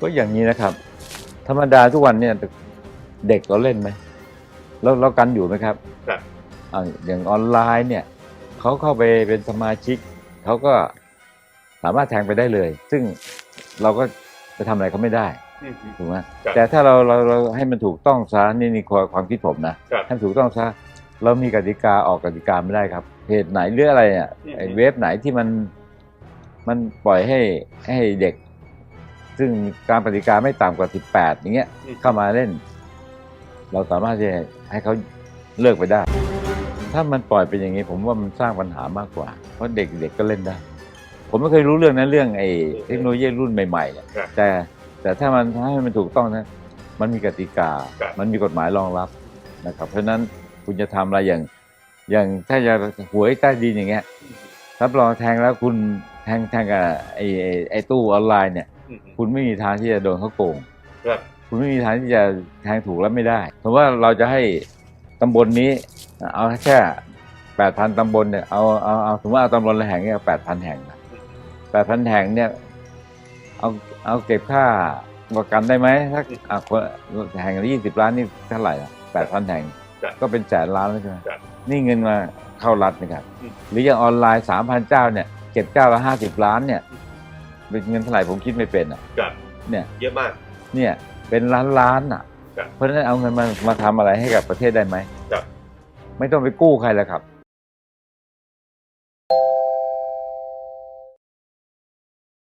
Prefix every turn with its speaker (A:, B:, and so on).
A: ก็อย่างนี้นะครับ ธรรมดาทุกวันเนี่ยเด็กเราเล่นไหมเราเรากันอยู่ไหมครับ
B: ครับ
A: อ่าอย่างออนไลน์เนี่ยเขาเข้าไปเป็นสมาชิกเขาก็สามารถแทงไปได้เลย ซึ่งเราก็ไปทำอะไรเขาไม่ได้
B: อืม
A: ถูกไหม
B: ครับ
A: แต่ถ้าเราเราเราให้มันถูกต้องซะนี่นี่ความความคิดผมนะครับให้มันถูกต้องซะเรามีกติกาออกกติกาไม่ได้ครับเพจไหนหรืออะไรอะ
B: อืม
A: ไอ้เว็บไหนที่มันมันปล่อยให้ให้เด็ก ซึ่งการปฏิกาไม่ต่ำกว่า 18 อย่างเงี้ย
B: อืม
A: เข้ามาเล่น เราสามารถที่จะให้เขาเลิกไปได้ ถ้ามันปล่อยเป็นอย่างนี้ ผมว่ามันสร้างปัญหามากกว่า เพราะเด็กเด็กก็เล่นได้ ผมไม่เคยรู้เรื่องนั้นเรื่องไอ้เทคโนโลยีรุ่นใหม่ๆเนี่ย
B: ครับ
A: แต่แต่ถ้ามันให้มันถูกต้องนะมันมีกติกา
B: ครับ
A: มันมีกฎหมายรองรับนะครับ เพราะฉะนั้นคุณจะทำอะไรอย่าง อย่างถ้าจะหวยใต้ดินอย่างเงี้ยรับรองแทงแล้วคุณแทงแทงกับไอ้ไอ้ไอ้ตู้ออนไลน์เนี่ย
B: อืม
A: คุณไม่มีทางที่จะโดนเขาโกง
B: ครับ
A: คุณไม่มีทางที่จะแทงถูกแล้วไม่ได้เพราะว่าเราจะให้ตำบลนี้ เอาแค่แปดพันตำบลเนี่ยเอาเอาเอาสมมติว่าเอาตำบลละแห่งเนี่ยแปดพันแห่งแปดพันแห่งเนี่ยเอาเอาเก็บค่าประกันได้ไหมถ้าอะคนแห่งละยี่สิบล้านนี่เท่าไหร่แปดพันแห่ง
B: ครับ
A: ก็เป็นแสนล้านแล้วใช่ไหม
B: ครับ
A: นี่เงินมาเข้ารัฐนะครับ
B: อืม
A: หรืออย่างออนไลน์สามพันเจ้าเนี่ยเก็บเจ้าละห้าสิบล้านเนี่ย เงินเท่าไหร่ผมคิดไม่เป็นอะเนี่ย
B: เยอะมาก
A: เนี่ยเป็นล้านล้านอะเพราะฉะนั้นเอาเงินมามาทำอะไรให้กับประเทศได้ไหมไม่ต้องไปกู้ใครแล้วครับ